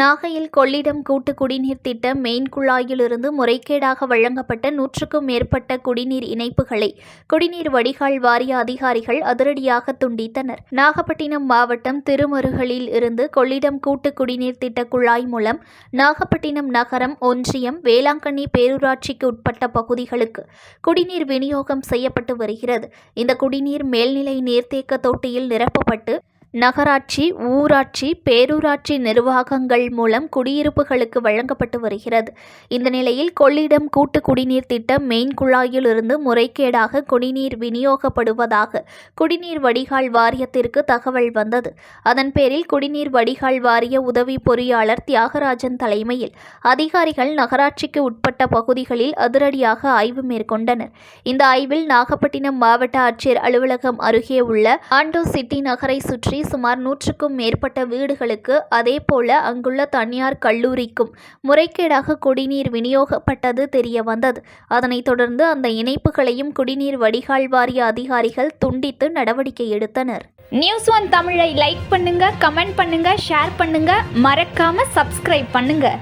நாகையில் கொள்ளிடம் கூட்டு குடிநீர் திட்டம் மெயின் குழாயிலிருந்து முறைகேடாக வழங்கப்பட்ட நூற்றுக்கும் மேற்பட்ட குடிநீர் இணைப்புகளை குடிநீர் வடிகால் வாரிய அதிகாரிகள் அதிரடியாக துண்டித்தனர். நாகப்பட்டினம் மாவட்டம் திருமருகலில் இருந்து கொள்ளிடம் கூட்டு குடிநீர் திட்ட குழாய் மூலம் நாகப்பட்டினம் நகரம் ஒன்றியம் வேளாங்கண்ணி பேரூராட்சிக்கு உட்பட்ட பகுதிகளுக்கு குடிநீர் விநியோகம் செய்யப்பட்டு வருகிறது. இந்த குடிநீர் மேல்நிலை நீர்த்தேக்க தொட்டியில் நிரப்பப்பட்டு நகராட்சி ஊராட்சி பேரூராட்சி நிர்வாகங்கள் மூலம் குடியிருப்புகளுக்கு வழங்கப்பட்டு வருகிறது. இந்த நிலையில் கொள்ளிடம் கூட்டு குடிநீர் திட்டம் மெயின் குழாயிலிருந்து முறைகேடாக குடிநீர் விநியோகப்படுவதாக குடிநீர் வடிகால் வாரியத்திற்கு தகவல் வந்தது. அதன் பேரில் குடிநீர் வடிகால் வாரிய உதவி பொறியாளர் தியாகராஜன் தலைமையில் அதிகாரிகள் நகராட்சிக்கு உட்பட்ட பகுதிகளில் அதிரடியாக ஆய்வு மேற்கொண்டனர். இந்த ஆய்வில் நாகப்பட்டினம் மாவட்ட ஆட்சியர் அலுவலகம் அருகே உள்ள ஆண்டோ சிட்டி நகரை சுற்றி சுமார் நூற்றுக்கும் மேற்பட்ட வீடுகளுக்கு அதேபோல அங்குள்ள தனியார் கல்லூரிக்கும் முறைகேடாக குடிநீர் விநியோகப்பட்டது தெரிய வந்தது அதனைத் தொடர்ந்து அந்த இணைப்புகளையும் குடிநீர் வடிகால் வாரிய அதிகாரிகள் துண்டித்து நடவடிக்கை எடுத்தனர். நியூஸ் ஒன் தமிழை லைக் பண்ணுங்க கமெண்ட் பண்ணுங்க ஷேர் பண்ணுங்க. மறக்காம சப்ஸ்கிரைப் பண்ணுங்க.